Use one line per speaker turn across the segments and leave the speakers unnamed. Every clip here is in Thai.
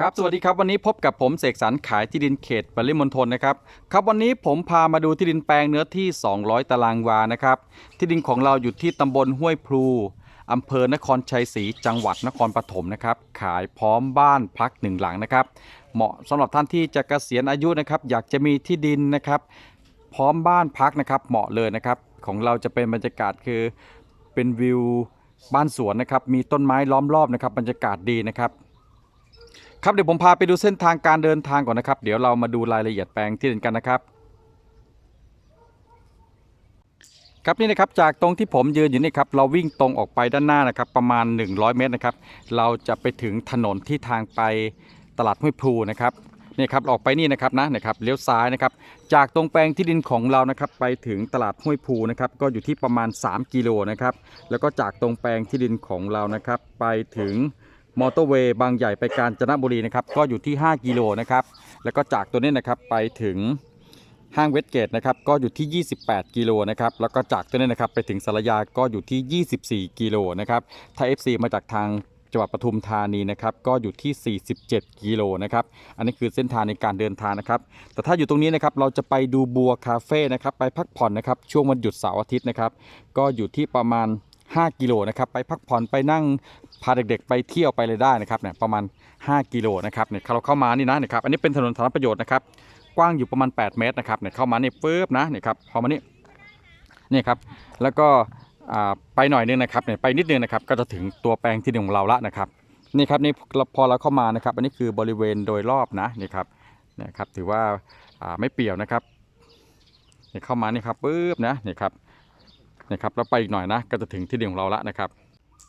ครับสวัสดีครับวันนี้พบกับผมเสกสรรขายที่ดินเขตปริมณฑลนะครับครับวันนี้ผมพามาดูที่ดินแปลงเนื้อที่ 200 ตารางวานะครับที่ดินของเราอยู่ที่ตำบลห้วยพลูอำเภอนครชัยศรีจังหวัดนครปฐมนะครับขายพร้อมบ้านพักหนึ่งหลังนะครับ เหมาะสำหรับท่านที่จะเกษียณอายุนะครับ อยากจะมีที่ดินนะครับ พร้อมบ้านพักนะครับ เหมาะเลยนะครับ ของเราจะเป็นบรรยากาศคือเป็นวิวบ้านสวนนะครับ มีต้นไม้ล้อมรอบนะครับ บรรยากาศดีนะครับ ครับเดี๋ยวผมพาไปดูเส้นทางการเดินทางก่อนนะครับ เดี๋ยวเรามาดูรายละเอียดแปลงที่ดินกันนะครับ ครับนี่นะครับจากตรงที่ผมยืนอยู่นี่ครับเราวิ่งตรงออกไปด้านหน้านะครับ ประมาณ 100 เมตรนะครับ เราจะไปถึงถนนที่ทางไปตลาดห้วยพลูนะครับนี่ครับออกไปนี่นะครับนะนะครับเลี้ยวซ้ายนะครับ จากตรงแปลงที่ดินของเรานะครับ ไปถึงตลาดห้วยพูนะครับ ก็อยู่ที่ประมาณ 3 กิโลนะครับ แล้วก็จากตรงแปลงที่ดินของเรานะครับ ไปถึง มอเตอร์เวย์บางใหญ่ไปกาญจนบุรีนะครับก็อยู่ที่ 5 กิโลนะครับแล้วก็จากตัวนี้นะครับไปถึงห้างเวสเกตนะครับก็อยู่ที่ 28 กิโลนะครับแล้วก็จากตัวนี้นะครับไปถึงสารยาก็อยู่ที่ 24 กิโลนะครับถ้า FC มาจากทางจังหวัดปทุมธานีนะครับก็อยู่ที่ 47 กิโลนะครับอันนี้คือเส้นทางในการเดินทางนะครับ แต่ถ้าอยู่ตรงนี้นะครับเราจะไปดูบัวคาเฟ่นะครับไปพักผ่อนนะครับช่วงวันหยุดเสาร์อาทิตย์นะครับก็อยู่ที่ประมาณ 5 กิโลนะครับไปพักผ่อนไปนั่ง พาเด็กๆ ไปเที่ยวไปเลยได้นะครับเนี่ยประมาณ 5 กิโลนะครับเนี่ยเราเข้ามานี่นะเนี่ยครับอันนี้เป็นถนนสาธารณประโยชน์นะครับกว้างอยู่ประมาณ 8 เมตรนะครับเนี่ยเข้ามานี่ปึ๊บนะเนี่ยครับพอมานี่นี่ครับแล้วก็อ่าไปหน่อยนึงนะครับเนี่ยไปนิดนึงนะครับก็จะถึงตัวแปลงที่หนึ่งของเราละนะครับนี่ครับนี่พอเราเข้ามานะครับ อันนี้คือบริเวณโดยรอบนะนี่ครับเนี่ยครับถือว่าอ่าไม่เปี่ยวนะครับเนี่ยเข้ามานี่ครับปึ๊บนะนี่ครับนี่ครับแล้วไปอีกหน่อยนะก็จะถึงที่ดินของเราละนะครับ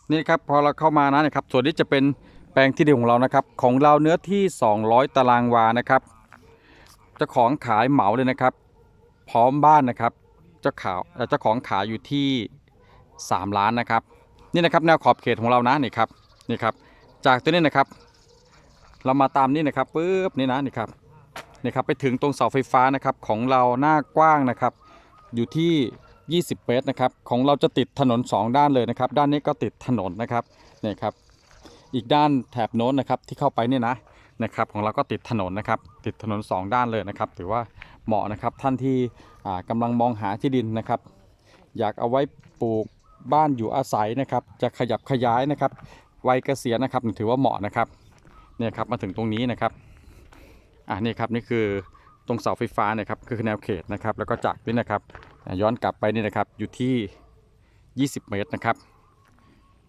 นี่ครับพอเราเข้ามานะนะครับส่วนนี้จะเป็นแปลงที่ดินของเรานะครับ ของเราเนื้อที่ 200 ตารางวานะครับเจ้าของขายเหมาเลยนะครับ พร้อมบ้านนะครับเจ้าขาวเจ้าของขายอยู่ที่ 3 ล้านนะครับ นี่นะครับแนวขอบเขตของเรานะนี่ครับนี่ครับ จากตัวนี้นะครับ เรามาตามนี่นะครับปุ๊บนี่นะนี่ครับนี่ครับไปถึงตรงเสาไฟฟ้านะครับของเราหน้ากว้างนะครับ อยู่ที่ 20 เมตรนะครับ ของเราจะติดถนน 2 ด้านเลยนะครับ ด้านนี้ก็ติดถนนนะครับนี่ครับ อีกด้านแถบโน้นนะครับที่เข้าไปเนี่ยนะนะครับของเราก็ติดถนนนะครับ ติดถนน 2 ด้านเลยนะครับ ถือว่าเหมาะนะครับท่านที่อ่ากำลังมองหาที่ดินนะครับ อยากเอาไว้ปลูกบ้านอยู่อาศัยนะครับ จะขยับขยายนะครับวัยเกษียณนะครับถือว่าเหมาะนะครับเนี่ยครับมาถึงตรงนี้นะครับอ่านี่ครับนี่คือ ตรงเสาไฟฟ้าเนี่ยครับคือแนวเขตนะครับ แล้วก็จากนี่นะครับ ย้อนกลับไปนี่นะครับอยู่ที่ 20 เมตรนะครับ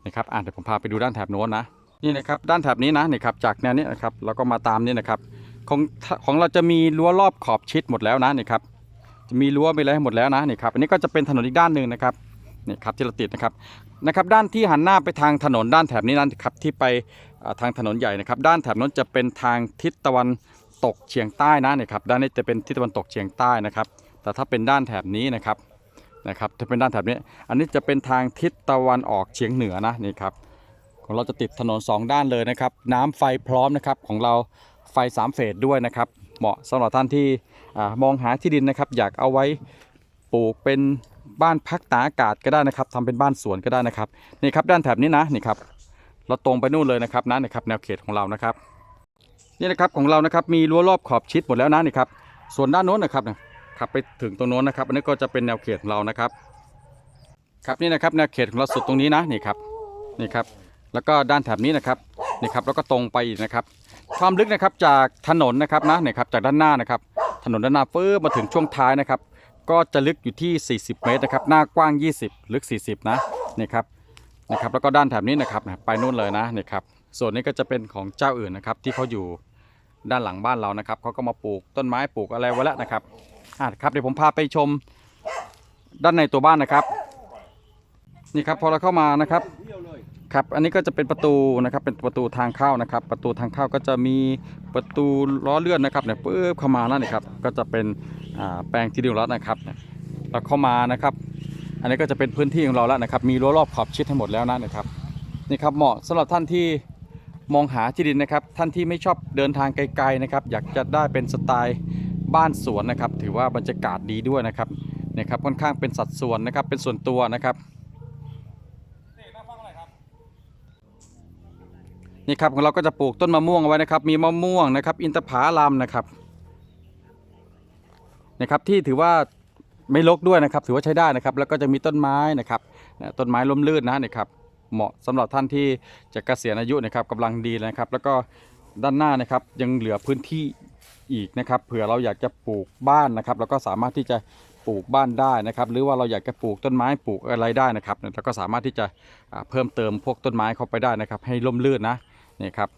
นะครับอ่าเดี๋ยวผมพาไปดูด้านแถบโน้นนะนี่นะครับด้านแถบนี้นะนี่ครับจากแนวนี้นะครับแล้วก็มาตามนี่นะครับของของเราจะมีรั้วรอบขอบชิดหมดแล้วนะนี่ครับจะมีรั้วไปแล้วหมดแล้วนะนี่ครับอันนี้ก็จะเป็นถนนอีกด้านหนึ่งนะครับนี่ครับที่เราติดนะครับนะครับด้านที่หันหน้าไปทางถนนด้านแถบนี้นั่นครับที่ไปทางถนนใหญ่นะครับ ด้านแถบโน้นจะเป็นทางทิศตะวัน ตกเฉียงใต้นะนี่ครับด้านนี้จะเป็นทิศตะวันตกเฉียงใต้นะครับ แต่ถ้าเป็นด้านแถบนี้นะครับนะครับถ้าเป็นด้านแถบนี้ อันนี้จะเป็นทางทิศตะวันออกเฉียงเหนือนะนี่ครับของเราจะติดถนน 2 ด้านเลยนะครับ น้ำไฟพร้อมนะครับของเราไฟ 3 เฟสด้วยนะครับ เหมาะสำหรับท่านที่มองหาที่ดินนะครับ อยากเอาไว้ปลูกเป็นบ้านพักตากอากาศก็ได้นะครับทำเป็นบ้านสวนก็ได้นะครับนี่ครับด้านแถบนี้นะนี่ครับเราตรงไปนู่นเลยนะครับนะนี่ครับแนวเขตของเรานะครับ นี่นะครับของเรานะครับมีรั้วรอบขอบชิดหมดแล้วนะนี่ครับส่วนด้านโน้นนะครับนะขับไปถึงตรงโน้นนะครับ อันนี้ก็จะเป็นแนวเขตของเรานะครับ ครับนี่นะครับแนวเขตของเราสุดตรงนี้นะนี่ครับนี่ครับ แล้วก็ด้านแถบนี้นะครับนี่ครับแล้วก็ตรงไปอีกนะครับ ความลึกนะครับจากถนนนะครับนะนี่ครับจากด้านหน้านะครับ ถนนด้านหน้าเฟื้มาถึงช่วงท้ายนะครับ ก็จะลึกอยู่ที่ 40 เมตรนะครับ หน้ากว้าง 20 ลึก 40 นะนี่ครับนะครับแล้วก็ด้านแถบนี้นะครับไปนู่นเลยนะนี่ครับ ส่วนนี้ก็จะเป็นของเจ้าอื่นนะครับ ที่เขาอยู่ด้านหลังบ้านเรานะครับเขาก็มาปลูกต้นไม้ปลูกอะไรไว้แล้วนะครับอะครับเดี๋ยวผมพาไปชมด้านในตัวบ้านนะครับ นี่ครับพอเราเข้ามานะครับครับอันนี้ก็จะเป็นประตูนะครับเป็นประตูทางเข้านะครับ ประตูทางเข้าก็จะมีประตูล้อเลื่อนนะครับเนี่ยปึ๊บเข้ามาแล้วนี่ครับ ก็จะเป็นอ่าแปลงที่ดินของเรานะครับเราเข้ามานะครับ อันนี้ก็จะเป็นพื้นที่ของเราแล้วนะครับ มีรั้วรอบขอบชิดให้หมดแล้วนะนะครับนี่ครับเหมาะสำหรับท่านที่ มองหาที่ดินนะครับ ท่านที่ไม่ชอบเดินทางไกลๆนะครับ อยากจะได้เป็นสไตล์บ้านสวนนะครับ ถือว่าบรรยากาศดีด้วยนะครับเนี่ยครับค่อนข้างเป็นสัดส่วนนะครับเป็นส่วนตัวนะครับนี่ครับของเราก็จะปลูกต้นมะม่วงเอาไว้นะครับ มีมะม่วงนะครับ อินทผลัมนะครับนะครับที่ถือว่าไม่รกด้วยนะครับ ถือว่าใช้ได้นะครับ แล้วก็จะมีต้นไม้นะครับต้นไม้ล้มลื่นนะนะครับ เหมาะสำหรับท่านที่จะเกษียณอายุนะครับกำลังดีเลยนะครับ แล้วก็ด้านหน้านะครับยังเหลือพื้นที่อีกนะครับเผื่อเราอยากจะปลูกบ้านนะครับเราก็สามารถที่จะปลูกบ้านได้นะครับ หรือว่าเราอยากจะปลูกต้นไม้ปลูกอะไรได้นะครับเราก็สามารถที่จะเพิ่มเติมพวกต้นไม้เข้าไปได้นะครับ ให้ร่มรื่นนะนี่ครับ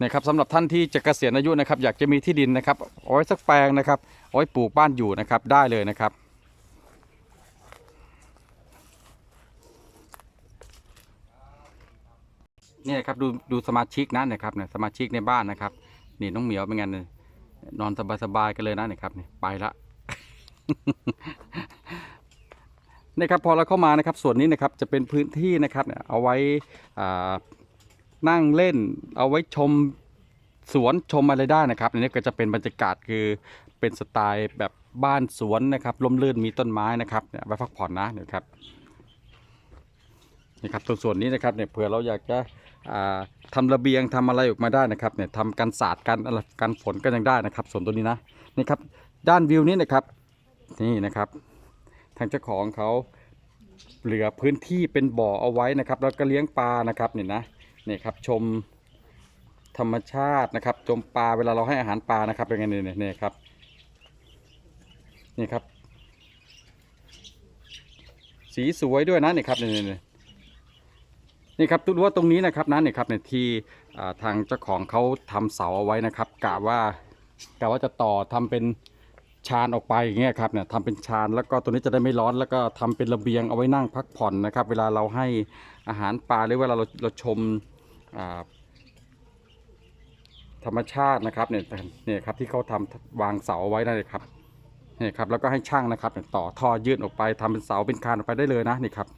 นี่ครับสำหรับท่านที่จะเกษียณอายุนะครับ อยากจะมีที่ดินนะครับเอาไว้สักแปลงนะครับเอาไว้ปลูกบ้านอยู่นะครับได้เลยนะครับ เนี่ยครับดูดูสมาชิกนะนนะครับเนี่ยสมาชิกในบ้านนะครับนี่น้องเหมียวเป็นไงเนี่ยนอนสบายๆกันเลยนะเนี่ยครับเนี่ยไปละนี่ครับพอเราเข้ามานะครับส่วนนี้นะครับจะเป็นพื้นที่นะครับเนี่ยเอาไว้นั่งเล่น เอาไว้ชมสวนชมอะไรได้นะครับอันนี้ก็จะเป็นบรรยากาศคือเป็นสไตล์แบบบ้านสวนนะครับลมลื่นมีต้นไม้นะครับเนี่ยไว้พักผ่อนนะเนี่ยครับนี่ครับตรงส่วนนี้นะครับเนี่ยเผื่อเราอยากจะ อ่าทำระเบียงทำอะไรออกมาได้นะครับเนี่ยทำกันศาสตร์กันอะไรกันฝนก็ยังได้นะครับ ส่วนตัวนี้นะนี่ครับด้านวิวนี้นะครับนี่นะครับ ทางเจ้าของเขาเหลือพื้นที่เป็นบ่อเอาไว้นะครับ แล้วก็เลี้ยงปลานะครับเนี่ยนะนี่ครับชมธรรมชาตินะครับ ชมปลาเวลาเราให้อาหารปลานะครับเป็นไงเนี่ยเนี่ยเนี่ยครับนี่ครับ สีสวยด้วยนะนี่ครับเนี่ยเนี่ครับทุกว่าตรงนี้นะครับนะนี่ยครับในที่อ่ทางเจ้าของเขาทำเสาเอาไว้นะครับกะว่ากะว่าจะต่อทำเป็นชานออกไปอย่างเงี้ยครับเนี่ยทำเป็นชานแล้วก็ตัวนี้จะได้ไม่ร้อน แล้วก็ทำเป็นระเบียงเอาไว้นั่งพักผ่อนนะครับ เวลาเราให้อาหารปลาหรือเวลาเราเราชมธรรมชาตินะครับเนี่ยเนี่ยครับที่เขาทำวางเสาเอาไว้นั่นเลยครับนี่ครับแล้วก็ให้ช่างนะครับต่อท่อยื่นออกไปทำเป็นเสาเป็นคานออกไปได้เลยนะนี่ครับ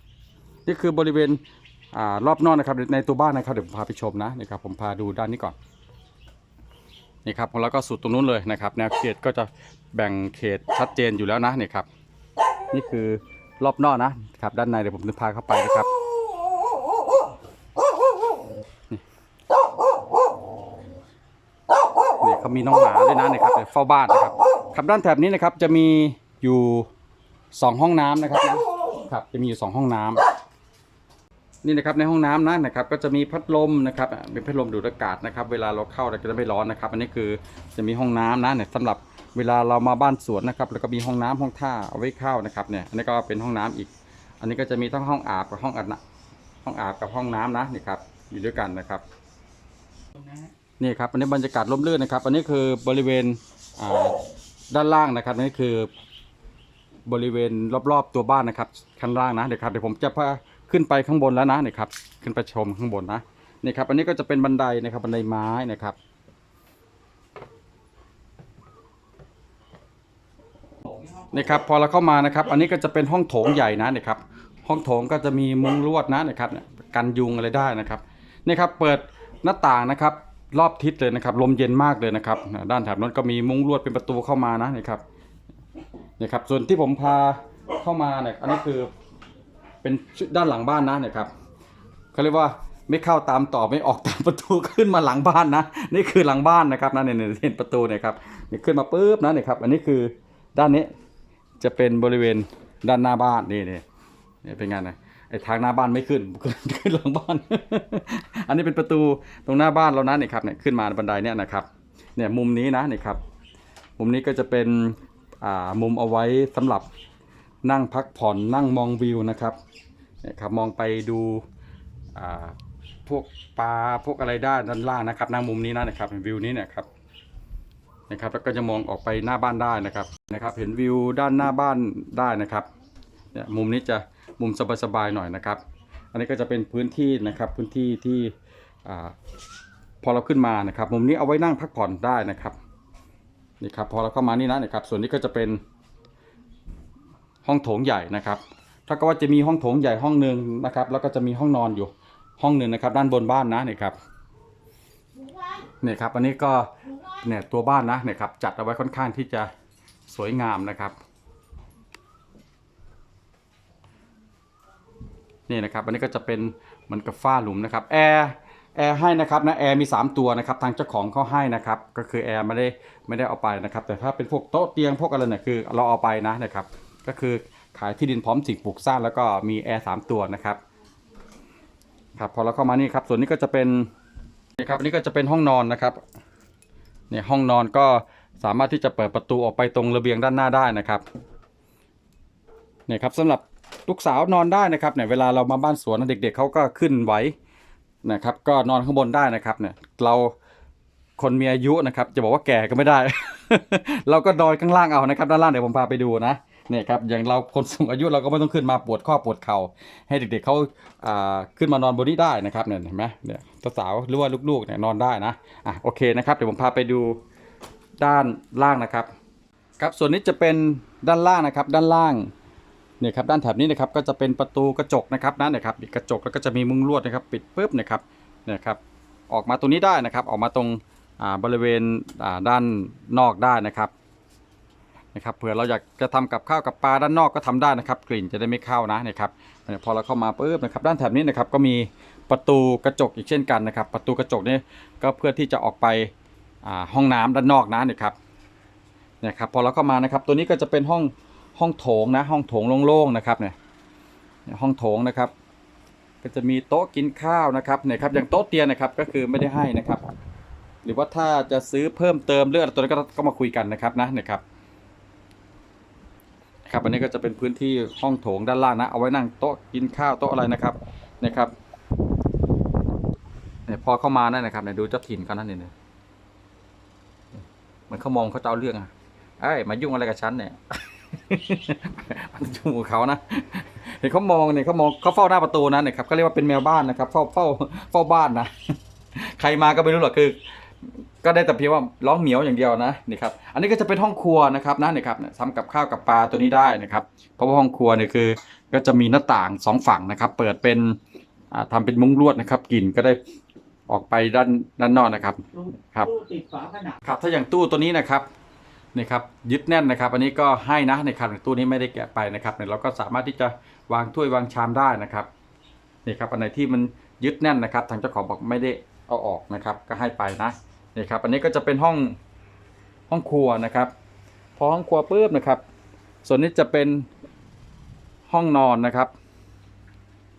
นี่คือบริเวณ รอบนอกนะครับในตัวบ้านนะครับเดี๋ยวผมพาไปชมนะนี่ครับผมพาดูด้านนี้ก่อนนี่ครับแล้วก็สุดตรงนู้นเลยนะครับ แนวเขตก็จะแบ่งเขตชัดเจนอยู่แล้วนะนี่ครับ นี่คือรอบนอกนะครับ ด้านในเดี๋ยวผมจะพาเข้าไปนะครับนี่เขามีน้องหมาด้วยนะนี่ครับเฝ้าบ้านนะครับครับด้านแถบนี้นะครับจะมีอยู่สองห้องน้ำนะครับนะครับจะมีอยู่สองห้องน้ำ นี่นะครับในห้องน้ำนะนะครับก็จะมีพัดลมนะครับเป็นพัดลมดูดอากาศนะครับ เวลาเราเข้าเราจะไม่ร้อนนะครับ อันนี้คือจะมีห้องน้ำนะเนี่ยสำหรับเวลาเรามาบ้านสวนนะครับ แล้วก็มีห้องน้ำห้องท่าเอาไว้เข้านะครับเนี่ยอันนี้ก็เป็นห้องน้ำอีก อันนี้ก็จะมีทั้งห้องอาบกับห้องอัดนะห้องอาบกับห้องน้ำนะนี่ครับอยู่ด้วยกันนะครับนี่ครับอันนี้บรรยากาศร่มรื่นนะครับ อันนี้คือบริเวณด้านล่างนะครับนี่คือบริเวณรอบๆตัวบ้านนะครับ ข้างล่างนะเดี๋ยวครับเดี๋ยวผมจะพา ขึ้นไปข้างบนแล้วนะนี่ครับขึ้นไปชมข้างบนนะนี่ครับอันนี้ก็จะเป็นบันไดนะครับบันไดไม้นะครับนี่ครับพอเราเข้ามานะครับ อันนี้ก็จะเป็นห้องโถงใหญ่นะนี่ครับห้องโถงก็จะมีมุ้งลวดนะนะครับกันยุงอะไรได้นะครับนี่ครับเปิดหน้าต่างนะครับรอบทิศเลยนะครับ ลมเย็นมากเลยนะครับ ด้านแถบนั้นก็มีมุ้งลวดเป็นประตูเข้ามานะนี่ครับนี่ครับส่วนที่ผมพาเข้ามาเนี่ยอันนี้คือ เป็นด้านหลังบ้านนะเนี่ยครับเขาเรียกว่าไม่เข้าตามต่อไม่ออกตามประตูขึ้นมาหลังบ้านนะ นี่คือหลังบ้านนะครับนะเนี่ยเห็นประตูเนี่ยครับนี่ขึ้นมาปุ๊บนะเนี่ยครับ อันนี้คือด้านนี้จะเป็นบริเวณด้านหน้าบ้านนี่นี่นี่เป็นไงนะไอ้ทางหน้าบ้านไม่ขึ้นขึ้นขึ้นหลังบ้าน อันนี้เป็นประตูตรงหน้าบ้านเรานะเนี่ยครับเนี่ยขึ้นมาบันไดเนี่ยนะครับ เนี่ยมุมนี้นะเนี่ยครับ มุมนี้ก็จะเป็นอ่ามุมเอาไว้สำหรับ นั่งพักผ่อนนั่งมองวิวนะครับเนี่ยครับมองไปดูพวกปลาพวกอะไรได้ด้านล่างนะครับนั่งมุมนี้นะนะครับเห็นวิวนี้เนี่ยครับนะครับแล้วก็จะมองออกไปหน้าบ้านได้นะครับนะครับ เห็นวิวด้านหน้าบ้านได้นะครับเนี่ยมุมนี้จะมุมสบายๆหน่อยนะครับ อันนี้ก็จะเป็นพื้นที่นะครับพื้นที่ที่พอเราขึ้นมานะครับ มุมนี้เอาไว้นั่งพักผ่อนได้นะครับนี่ครับพอเราเข้ามานี่นะนะครับ ส่วนนี้ก็จะเป็น ห้องโถงใหญ่นะครับถ้าก็ว่าจะมีห้องโถงใหญ่ห้องหนึ่งนะครับ แล้วก็จะมีห้องนอนอยู่ห้องหนึ่งนะครับ ด้านบนบ้านนะเนี่ยครับเนี่ยครับ อันนี้ก็เนี่ยตัวบ้านนะเนี่ยครับจัดเอาไว้ค่อนข้างที่จะสวยงามนะครับนี่นะครับอันนี้ก็จะเป็นเหมือนกับฝ้าหลุมนะครับแอร์แอร์ให้นะครับนะแอร์มี 3 ตัวนะครับทางเจ้าของเขาให้นะครับก็คือแอร์ไม่ได้ไม่ได้เอาไปนะครับแต่ถ้าเป็นพวกโต๊ะเตียงพวกอะไรเนี่ยคือเราเอาไปนะนะครับ ก็คือขายที่ดินพร้อมสิ่งปลูกสร้างแล้วก็มีแอร์สามตัวนะครับครับพอเราเข้ามานี่ครับ ส่วนนี้ก็จะเป็นนี่ครับนนี้ก็จะเป็นห้องนอนนะครับเนี่ยห้องนอนก็สามารถที่จะเปิดประตูออกไปตรงระเบียงด้านหน้าได้นะครับเนี่ยครับสำหรับลูกสาวนอนได้นะครับเนี่ยเวลาเรามาบ้านสวนนะเด็กๆเขาก็ขึ้นไหวนะครับ ก็นอนข้างบนได้นะครับเนี่ยเราคนมีอายุนะครับ จะบอกว่าแก่ก็ไม่ได้ เราก็นอนข้างล่างเอานะครับ ด้านล่างเดี๋ยวผมพาไปดูนะ เนี่ยครับอย่างเราคนสูงอายุเราก็ไม่ต้องขึ้นมาปวดข้อปวดเข่าให้เด็กๆเขาอ่าขึ้นมานอนบนนี้ได้นะครับเนี่ยเห็นไหมเนี่ยสาวหรือว่าลูกๆเนี่ยนอนได้นะอะโอเคนะครับเดี๋ยวผมพาไปดูด้านล่างนะครับ ครับส่วนนี้จะเป็นด้านล่างนะครับ ด้านล่างเนี่ยครับด้านแถบนี้นะครับก็จะเป็นประตูกระจกนะครับนั่นนะครับกระจกแล้วก็จะมีมุ้งลวดนะครับ ปิดปุ๊บนะครับเนี่ยครับออกมาตรงนี้ได้นะครับ ออกมาตรงบริเวณด้านนอกได้นะครับ นะครับเผื่อเราอยากจะทำกับข้าวกับปลาด้านนอกก็ทำได้นะครับ กลิ่นจะได้ไม่เข้านะนะครับพอเราเข้ามาปุ๊บนะครับด้านแถบนี้นะครับก็มีประตูกระจกอีกเช่นกันนะครับ ประตูกระจกนี่ก็เพื่อที่จะออกไปห้องน้ำด้านนอกนะนะครับเนี่ยครับพอเราเข้ามานะครับ ตัวนี้ก็จะเป็นห้องห้องโถงนะห้องโถงโล่งๆนะครับเนี่ยห้องโถงนะครับ ก็จะมีโต๊ะกินข้าวนะครับเนี่ยครับอย่างโต๊ะเตียงนะครับก็คือไม่ได้ให้นะครับ หรือว่าถ้าจะซื้อเพิ่มเติมเรื่องตัวนี้ก็ก็มาคุยกันนะครับนะเนี่ยครับ ครับอันนี้ก็จะเป็นพื้นที่ห้องโถงด้านล่างนะ เอาไว้นั่งโต๊ะกินข้าวโต๊ะอะไรนะครับเนี่ยครับเนี่ยพอเข้ามานั่นนะครับเนี่ยดูเจ้าถิ่นเขานั่นเนี่ยเหมือนเขามองเขาจะเอาเรื่องอะเอ้ยมายุ่งอะไรกับฉันเนี่ยมันยุ่งกับเขานะเห็นเขามองเนี่ยเขามองเขาเฝ้าหน้าประตูนะเนี่ยครับเขาเรียกว่าเป็นแมวบ้านนะครับ เฝ้าเฝ้าเฝ้าบ้านนะใครมาก็ไม่รู้หรอกคือ ก็ได้แต่เพียงว่าร้องเหมียวอย่างเดียวนะนี่ครับอันนี้ก็จะเป็นห้องครัวนะครับนะนี่ครับเนี่ยทำกับข้าวกับปลาตัวนี้ได้นะครับ เพราะว่าห้องครัวเนี่ยคือ ก็จะมีหน้าต่างสองฝั่งนะครับ เปิดเป็นอ่าทำเป็นมุ้งลวดนะครับกลิ่นก็ได้ออกไปด้านด้านนอกนะครับครับ
ตู้ติดฝาผนัง
ครับ ถ้าอย่างตู้ตัวนี้นะครับนี่ครับยึดแน่นนะครับ อันนี้ก็ให้นะในครับตู้นี้ไม่ได้แกะไปนะครับเนี่ยเราก็สามารถที่จะวางถ้วยวางชามได้นะครับนี่ครับอันไหนที่มันยึดแน่นนะครับ ทางเจ้าของบอกไม่ได้เอาออกนะครับ ก็ให้ไปนะ นี่ครับอันนี้ก็จะเป็นห้องห้องครัวนะครับ พอห้องครัวปุ๊บนะครับ ส่วนนี้จะเป็นห้องนอนนะครับ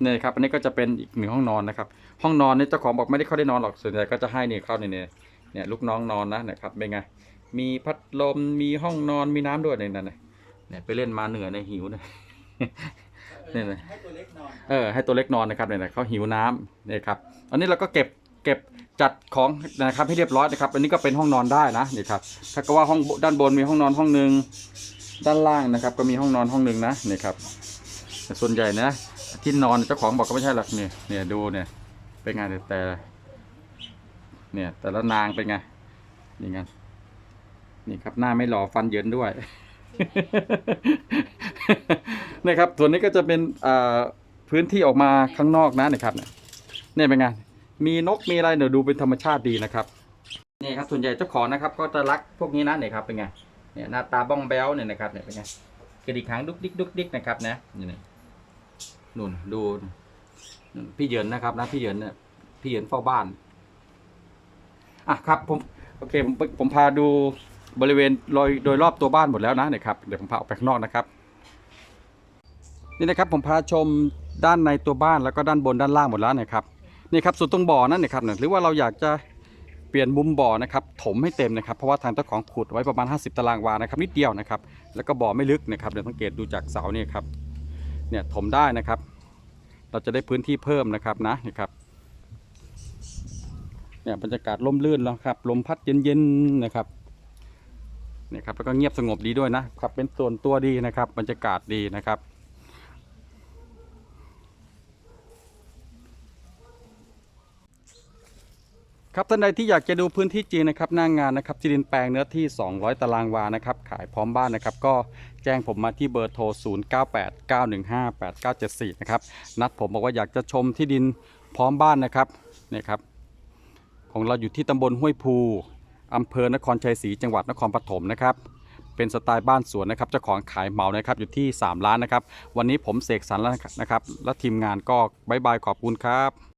นี่ครับอันนี้ก็จะเป็นอีกหนึ่งห้องนอนนะครับ ห้องนอนนี่เจ้าของบอกไม่ได้เข้าได้นอนหรอกส่วนใหญ่ก็จะให้นี่เข้าในเนี่ยเนี่ยลูกน้องนอนนะนะครับเป็นไงมีพัดลมมีห้องนอนมีน้ำด้วยในนั้นน่ะเนี่ยไปเล่นมาเหนื่อยในยหิวนะเนี่ยนะ
ให้ตัวเล็กนอน
เออให้ตัวเล็กนอนนะครับเนี่ยนะเขาหิวน้ำเนี่ยครับอันนี้เราก็เก็บ เก็บจัดของนะครับให้เรียบร้อยนะครับ อันนี้ก็เป็นห้องนอนได้นะนี่ครับถ้าก็ว่าห้องด้านบนมีห้องนอนห้องหนึ่งด้านล่างนะครับ ก็มีห้องนอนห้องหนึ่งนะนี่ครับแต่ส่วนใหญ่นะที่นอนเจ้าของบอกก็ไม่ใช่หรอกเนี่ยเนี่ยดูเนี่ยเป็นไงแต่เนี่ยแต่ละนางเป็นไงนี่ไงนี่ครับหน้าไม่หล่อฟันเยินด้วยนะครับส่วนนี้ก็จะเป็นพื้นที่ออกมาข้างนอกนะนะครับเนี่ยเป็นไง มีนกมีอะไรเดี๋ยดูเป็นธรรมชาติดีนะครับนี่ครับส่วนใหญ่เจ้าของนะครับ ก็จะรักพวกนี้นะเนี่ยครับเป็นไงเนี่ยหน้าตาบ้องแบ้วเนี่ยนะครับเนี่ยเป็นไงกระดิกหางดุกดิกดุกดิกนะครับนะนี่นี่นู่นดูพี่เหยินนะครับนะพี่เหยินเนี่ยพี่เหยินเฝ้าบ้านอะครับผมโอเคผมผมพาดูบริเวณโดยโดยรอบตัวบ้านหมดแล้วนะเนี่ยครับเดี๋ยวผมพาออกไปข้างนอกนะครับ นี่นะครับผมพาชมด้านในตัวบ้านแล้วก็ด้านบนด้านล่างหมดแล้วนะครับ นี่ครับส่วนตรงบ่อนั่นนะครับหรือว่าเราอยากจะเปลี่ยนมุมบ่อนะครับถมให้เต็มนะครับเพราะว่าทางเจ้าของขุดไว้ประมาณ 50 ตารางวานะครับนิดเดียวนะครับ แล้วก็บ่อไม่ลึกนะครับเดี๋ยวสังเกตดูจากเสาเนี่ยครับเนี่ยถมได้นะครับ เราจะได้พื้นที่เพิ่มนะครับนะนี่ครับเนี่ยบรรยากาศร่มรื่นแล้วครับลมพัดเย็นๆนะครับเนี่ยครับแล้วก็เงียบสงบดีด้วยนะครับเป็นส่วนตัวดีนะครับ บรรยากาศดีนะครับ ครับท่านใดที่อยากจะดูพื้นที่จริงนะครับหน้างงานนะครับที่ดินแปลงเนื้อที่ 200 ตารางวานะครับขายพร้อมบ้านนะครับก็แจ้งผมมาที่เบอร์โทร 0989158974 นะครับนัดผมบอกว่าอยากจะชมที่ดินพร้อมบ้านนะครับเนี่ยครับของเราอยู่ที่ตำบลห้วยภูอำเภอนครชัยศรีจังหวัดนครปฐมนะครับเเป็นสไตล์บ้านสวนนะครับเจ้าของขายเหมานะครับอยู่ที่ 3 ล้านนะครับวันนี้ผมเสกสรรแล้วนะครับและทีมงานก็บายบายขอบคุณครับ